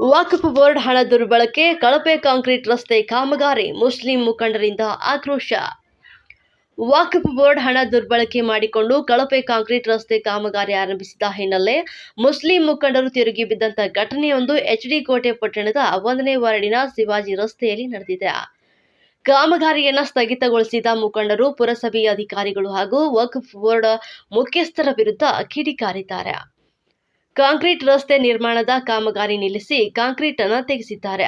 ವಕ್ಫ್ board ಹಣ ದುರ್ಬಳಕೆ, ಕಳಪೆ ಕಾಂಕ್ರೀಟ್ ರಸ್ತೆ ಕಾಮಗಾರಿ, ಮುಸ್ಲಿಂ ಮುಖಂಡರಿಂದ ಆಕ್ರೋಶ. ವಾಕಪ್ ಬೋರ್ಡ್ ಹಣ ದುರ್ಬಳಕೆ ಮಾಡಿಕೊಂಡು ಕಳಪೆ ಕಾಂಕ್ರೀಟ್ ರಸ್ತೆ ಕಾಮಗಾರಿ ಆರಂಭಿಸಿದ ಹಿನ್ನೆಲೆ ಮುಸ್ಲಿಂ ಮುಖಂಡರು ತಿರುಗಿ ಬಿದ್ದಂಥ ಘಟನೆಯೊಂದು ಎಚ್ಡಿ ಕೋಟೆ ಪಟ್ಟಣದ ಒಂದನೇ ವಾರ್ಡಿನ ಶಿವಾಜಿ ರಸ್ತೆಯಲ್ಲಿ ನಡೆದಿದೆ. ಕಾಮಗಾರಿಯನ್ನು ಸ್ಥಗಿತಗೊಳಿಸಿದ ಮುಖಂಡರು ಪುರಸಭೆಯ ಅಧಿಕಾರಿಗಳು ಹಾಗೂ ವಕ್ಫ್ ಬೋರ್ಡ್ ಮುಖ್ಯಸ್ಥರ ವಿರುದ್ಧ ಕಿಡಿಕಾರಿದ್ದಾರೆ. ಕಾಂಕ್ರೀಟ್ ರಸ್ತೆ ನಿರ್ಮಾಣದ ಕಾಮಗಾರಿ ನಿಲ್ಲಿಸಿ ಕಾಂಕ್ರೀಟ್ ಅನ್ನು ತೆಗೆಸಿದ್ದಾರೆ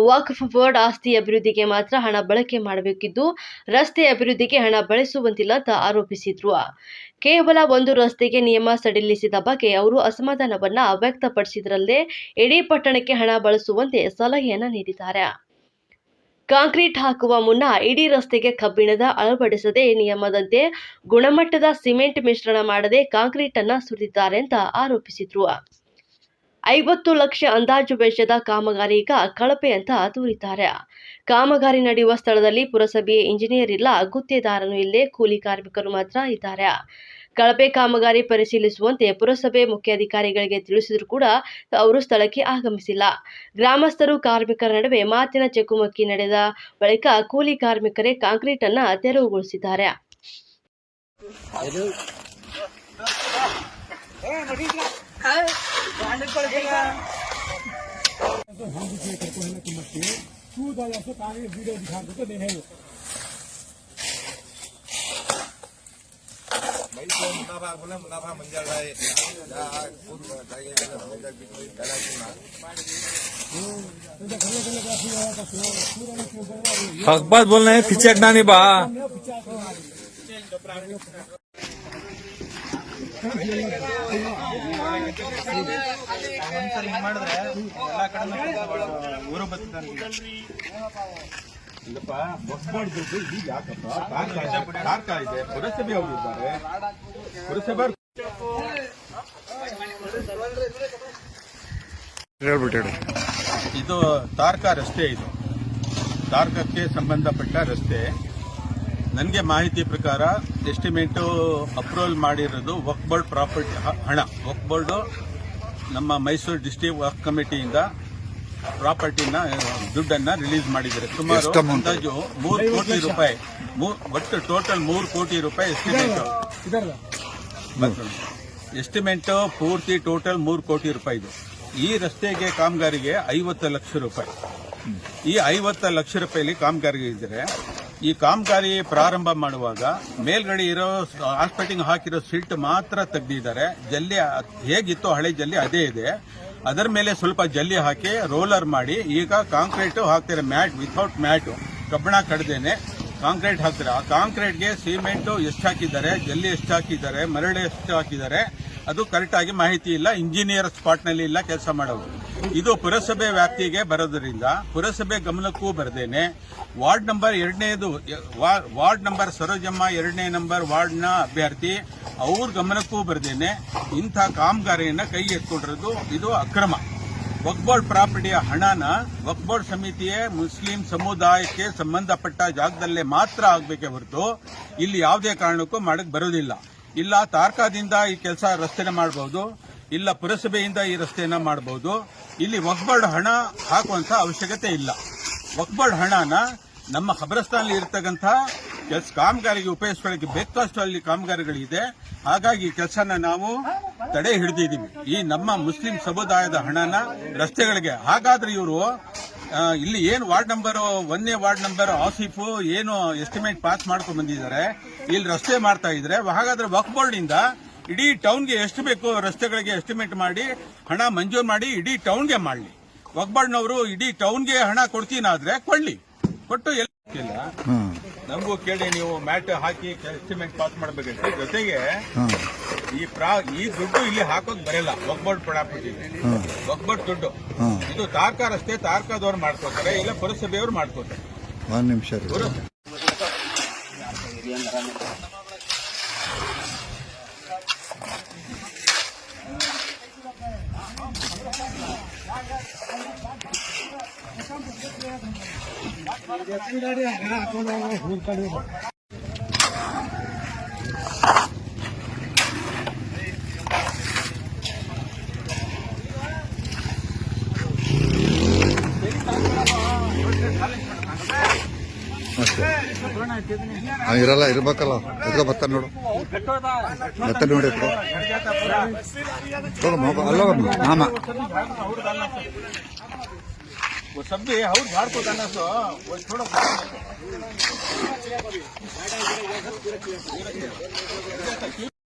ವಕ್ಫ್ ಬೋರ್ಡ್ ಆಸ್ತಿ ಅಭಿವೃದ್ಧಿಗೆ ಮಾತ್ರ ಹಣ ಬಳಕೆ ಮಾಡಬೇಕಿದ್ದು, ರಸ್ತೆ ಅಭಿವೃದ್ಧಿಗೆ ಹಣ ಬಳಸುವಂತಿಲ್ಲ ಅಂತ ಆರೋಪಿಸಿದ್ರು. ಕೇವಲ ಒಂದು ರಸ್ತೆಗೆ ನಿಯಮ ಸಡಿಲಿಸಿದ ಬಗ್ಗೆ ಅವರು ಅಸಮಾಧಾನವನ್ನ ವ್ಯಕ್ತಪಡಿಸಿದ್ರಲ್ಲದೆ, ಇಡೀ ಪಟ್ಟಣಕ್ಕೆ ಹಣ ಬಳಸುವಂತೆ ಸಲಹೆಯನ್ನ ನೀಡಿದ್ದಾರೆ. ಕಾಂಕ್ರೀಟ್ ಹಾಕುವ ಮುನ್ನ ಇಡೀ ರಸ್ತೆಗೆ ಕಬ್ಬಿಣದ ಅಳವಡಿಸದೆ ನಿಯಮದಂತೆ ಗುಣಮಟ್ಟದ ಸಿಮೆಂಟ್ ಮಿಶ್ರಣ ಮಾಡದೆ ಕಾಂಕ್ರೀಟ್ ಅನ್ನ ಸುರಿದಿದ್ದಾರೆ ಅಂತ ಆರೋಪಿಸಿದ್ರು. ಐವತ್ತು ಲಕ್ಷ ಅಂದಾಜು ವೆಚ್ಚದ ಕಾಮಗಾರಿ ಈಗ ಕಳಪೆ ಅಂತ ದೂರಿದ್ದಾರೆ. ಕಾಮಗಾರಿ ನಡೆಯುವ ಸ್ಥಳದಲ್ಲಿ ಪುರಸಭೆಯ ಇಂಜಿನಿಯರ್ ಇಲ್ಲ ಗುತ್ತೇದಾರನು ಇಲ್ಲೇ ಕೂಲಿ ಕಾರ್ಮಿಕರು ಮಾತ್ರ ಇದ್ದಾರೆ. ಕಳಪೆ ಕಾಮಗಾರಿ ಪರಿಶೀಲಿಸುವಂತೆ ಪುರಸಭೆ ಮುಖ್ಯಾಧಿಕಾರಿಗಳಿಗೆ ತಿಳಿಸಿದ್ರು ಕೂಡ ಅವರು ಸ್ಥಳಕ್ಕೆ ಆಗಮಿಸಿಲ್ಲ ಗ್ರಾಮಸ್ಥರು ಕಾರ್ಮಿಕರ ನಡುವೆ ಮಾತಿನ ಚಕಮಕಿ ನಡೆದ ಬಳಿಕ ಕೂಲಿ ಕಾರ್ಮಿಕರೇ ಕಾಂಕ್ರೀಟ್ ಅನ್ನ ತೆರವುಗೊಳಿಸಿದ್ದಾರೆ तू तो ऐसे कागज वीडियो दिखा दो तो देने भाई तो मुनाफा बोले मुनाफा मिल जा रहा है पैसे मुनाफा आपला मुनाफा मंजर आहे हक बात बोलना है फिचकना नहीं बा। ಮಾಡಿದ್ರೆ ಎಲ್ಲಾ ಕಡೆ ಊರು ಬರ್ತಾರೆ ಇಲ್ಲಪ್ಪ ಬಸ್ ಮಾಡಿದ್ದು ಇಲ್ಲಿ ಯಾಕಪ್ಪ? ಕಾರ್ಕ ಕಾರ್ಕ ಇದೆ. ಪುರಸಭೆ ಪುರಸಭೆ ತಾರ್ಕ ರಸ್ತೆ ಇದು. ತಾರ್ಕಕ್ಕೆ ಸಂಬಂಧಪಟ್ಟ ರಸ್ತೆ. ನನಗೆ ಮಾಹಿತಿ ಪ್ರಕಾರ ಎಸ್ಟಿಮೇಟು ಅಪ್ರೂವಲ್ ಮಾಡಿರೋದು ವಕ್ ಬೋರ್ಡ್ ಪ್ರಾಪರ್ಟಿ ಹಣ. ವಕ್ ಬೋರ್ಡು ನಮ್ಮ ಮೈಸೂರು ಡಿಸ್ಟಿಕ್ ವಕ್ ಕಮಿಟಿಯಿಂದ ಪ್ರಾಪರ್ಟಿನ ದುಡ್ಡನ್ನ ರಿಲೀಸ್ ಮಾಡಿದ್ದಾರೆ. ಸುಮಾರು ಅಂದಾಜು ಮೂರು ಕೋಟಿ ರೂಪಾಯಿ. ಒಟ್ಟು ಟೋಟಲ್ ಮೂರು ಕೋಟಿ ರೂಪಾಯಿ ಎಸ್ಟಿಮೇಟ್ ಎಸ್ಟಿಮೇಟ್ ಪೂರ್ತಿ ಟೋಟಲ್ ಮೂರು ಕೋಟಿ ರೂಪಾಯಿ ಇದೆ. ಈ ರಸ್ತೆಗೆ ಕಾಮಗಾರಿಗೆ ಐವತ್ತು ಲಕ್ಷ ರೂಪಾಯಿ. ಈ ಐವತ್ತು ಲಕ್ಷ ರೂಪಾಯಿಲಿ ಕಾಮಗಾರಿಗೆ ಇದ್ರೆ ಈ ಕಾಮಗಾರಿ ಪ್ರಾರಂಭ ಮಾಡುವಾಗ ಮೇಲ್ಗಡೆ ಇರೋ ಹಾಸ್ಪಿಟಿಂಗ್ ಹಾಕಿರೋ ಸಿಲ್ಟ್ ಮಾತ್ರ ತೆಗೆದಿದ್ದಾರೆ. ಜಲ್ಲಿ ಹೇಗಿತ್ತು ಹಳೆ ಜಲ್ಲಿ ಅದೇ ಇದೆ. ಅದರ ಮೇಲೆ ಸ್ವಲ್ಪ ಜಲ್ಲಿ ಹಾಕಿ, ರೋಲರ್ ಮಾಡಿ, ಈಗ ಕಾಂಕ್ರೀಟ್ ಹಾಕ್ತಾರೆ ಮ್ಯಾಟ್ ವಿಥೌಟ್ ಮ್ಯಾಟ್. ಕಬ್ಬಣ ಕಡ್ದೇನೆ. ಕಾಂಕ್ರೀಟ್ ಹಾಕ್ತಾರೆ? ಆ ಕಾಂಕ್ರೀಟ್ಗೆ ಸಿಮೆಂಟು ಎಷ್ಟು ಹಾಕಿದ್ದಾರೆ, ಜಲ್ಲಿ ಎಷ್ಟು ಹಾಕಿದ್ದಾರೆ, ಮರಳು ಎಷ್ಟು ಹಾಕಿದ್ದಾರೆ, ಅದು ಕರೆಕ್ಟ್ ಆಗಿ ಮಾಹಿತಿ ಇಲ್ಲ. ಇಂಜಿನಿಯರ್ ಸ್ಪಾಟ್ನಲ್ಲಿ ಇಲ್ಲ, ಕೆಲಸ ಮಾಡೋದು ಇದು ಪುರಸಭೆ ವ್ಯಾಪ್ತಿಗೆ ಬರೋದ್ರಿಂದ ಪುರಸಭೆ ಗಮನಕ್ಕೂ ಬರದೇನೆ. ವಾರ್ಡ್ ನಂಬರ್ ಎರಡನೇದು ವಾರ್ಡ್ ನಂಬರ್ ಸರೋಜಮ್ಮ, ಎರಡನೇ ನಂಬರ್ ವಾರ್ಡ್ನ ಅಭ್ಯರ್ಥಿ, ಅವ್ರ ಗಮನಕ್ಕೂ ಬರದೇನೆ. ಇಂಥ ಕಾಮಗಾರಿಯನ್ನು ಕೈ ಎತ್ಕೊಂಡಿರೋದು ಇದು ಅಕ್ರಮ. ವಕ್ಬೋರ್ಡ್ ಪ್ರಾಪರ್ಟಿಯ ಹಣನ ವಕ್ಬೋರ್ಡ್ ಸಮಿತಿಯೇ ಮುಸ್ಲಿಂ ಸಮುದಾಯಕ್ಕೆ ಸಂಬಂಧಪಟ್ಟ ಜಾಗದಲ್ಲೇ ಮಾತ್ರ ಆಗಬೇಕೆ ಹೊರತು ಇಲ್ಲಿ ಯಾವುದೇ ಕಾರಣಕ್ಕೂ ಮಾಡಕ್ಕೆ ಬರೋದಿಲ್ಲ. ಇಲ್ಲ ತಾರ್ಕಾದಿಂದ ಈ ಕೆಲಸ ರಸ್ತೆನೆ ಮಾಡಬಹುದು ಇಲ್ಲ ಪುರಸಭೆಯಿಂದ ಈ ರಸ್ತೆಯನ್ನ ಮಾಡಬಹುದು ಇಲ್ಲಿ ವಕ್ಬರ್ಡ್ ಹಣ ಹಾಕುವಂತ ಅವಶ್ಯಕತೆ ಇಲ್ಲ. ವಕ್ಬರ್ಡ್ ಹಣನ ನಮ್ಮ ಖಬರಸ್ತಾನಲ್ಲಿ ಇರತಕ್ಕಂಥ ಕೆಲಸ ಕಾಮಗಾರಿಗೆ, ಉಪಯೋಗಿಸ್ಕೊಳ್ಳಕ್ಕೆ ಬೇಕಷ್ಟು ಅಲ್ಲಿ ಕಾಮಗಾರಿಗಳಿದೆ. ಹಾಗಾಗಿ ಕೆಲಸನ ನಾವು ತಡೆ ಹಿಡಿದಿದ್ದೀವಿ. ಈ ನಮ್ಮ ಮುಸ್ಲಿಂ ಸಮುದಾಯದ ಹಣನ ರಸ್ತೆಗಳಿಗೆ. ಹಾಗಾದ್ರೆ ಇವರು ಇಲ್ಲಿ ಏನು ವಾರ್ಡ್ ನಂಬರ್ ಒಂದನೇ ವಾರ್ಡ್ ನಂಬರ್, ಆಸಿಫ್ ಏನು ಎಸ್ಟಿಮೇಟ್ ಪಾಸ್ ಮಾಡ್ಕೊಂಡು ಬಂದಿದ್ದಾರೆ. ಇಲ್ಲಿ ರಸ್ತೆ ಮಾಡ್ತಾ ಇದ್ರೆ, ಹಾಗಾದ್ರೆ ವಕ್ಬೋರ್ಡ್ ಇಂದ ಇಡೀ ಟೌನ್ಗೆ ಎಷ್ಟು ಬೇಕು ರಸ್ತೆಗಳಿಗೆ ಎಸ್ಟಿಮೇಟ್ ಮಾಡಿ ಹಣ ಮಂಜೂರು ಮಾಡಿ ಇಡೀ ಟೌನ್ಗೆ ಮಾಡಲಿ. ಒಗ್ಬಾಡ್ನವರು ಇಡೀ ಟೌನ್ಗೆ ಹಣ ಕೊಡ್ತೀನಾದ್ರೆ ಕೊಳ್ಳಿ ಕೊಟ್ಟು ಎಲ್ಲ ನಮಗೂ ಕೇಳಿ ನೀವು ಮ್ಯಾಟ್ ಹಾಕಿ ಎಸ್ಟಿಮೇಟ್ ಪಾಸ್ ಮಾಡಬೇಕಂತೆ ಜೊತೆಗೆ ಈ ಪ್ರಾ ಈ ದುಡ್ಡು ಇಲ್ಲಿ ಹಾಕೋಕ್ ಬರಲ್ಲ. ಒಗ್ಬಾಡ್ ಪ್ರಾಪರ್ಟಿ ಒಗ್ಬಾಡ್ ದುಡ್ಡು. ಇದು ತಾರ್ಕ ರಸ್ತೆ ತಾರ್ಕದವ್ರು ಮಾಡ್ಕೋತಾರೆ ಇಲ್ಲ ಪುರಸಭೆಯವರು ಮಾಡ್ಕೋತಾರೆ. ಒಂದು ನಿಮಿಷ ಇರಲ್ಲ ಇರ್ಬೇಕಲ್ಲ. ಎದ್ಕೋ ಬರ್ತಾನೆ ನೋಡು. ಬರ್ತಾನೆ ನೋಡಿ ಅಲ್ಲ ಮಾಮ. वो सब भी हाउस झाड़ को जाना सो वो थोड़ा